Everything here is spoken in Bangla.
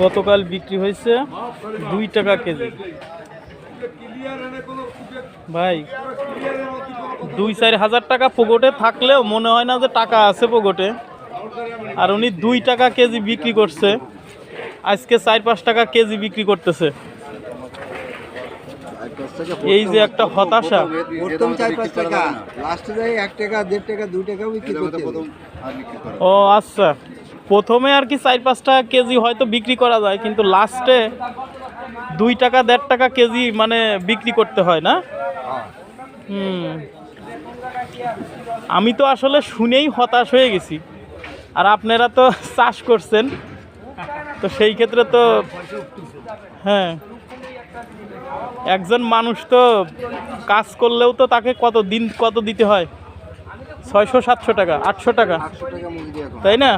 গতকাল বিক্রি হয়েছে দুই টাকা কেজি। ভাই দুই চার হাজার টাকা পকেটে থাকলেও মনে হয় না যে টাকা আছে পকেটে আর উনি দুই টাকা কেজি বিক্রি করছে। আজকে চার পাঁচ টাকা কেজি বিক্রি করতেছে। এই যে একটা হতাশা। ও আচ্ছা। প্রথমে আর কি চার পাঁচ টাকা কেজি হয়তো বিক্রি করা যায় কিন্তু লাস্টে দুই টাকা দেড় টাকা কেজি মানে বিক্রি করতে হয় না? হুম। আমি তো আসলে শুনেই হতাশ হয়ে গেছি। আর আপনারা তো চাষ করছেন তো সেই ক্ষেত্রে তো হ্যাঁ। একজন মানুষ তো কাজ করলেও তো তাকে কত দিন কত দিতে হয়? ছয়শো সাতশো টাকা আটশো টাকা। তাই না?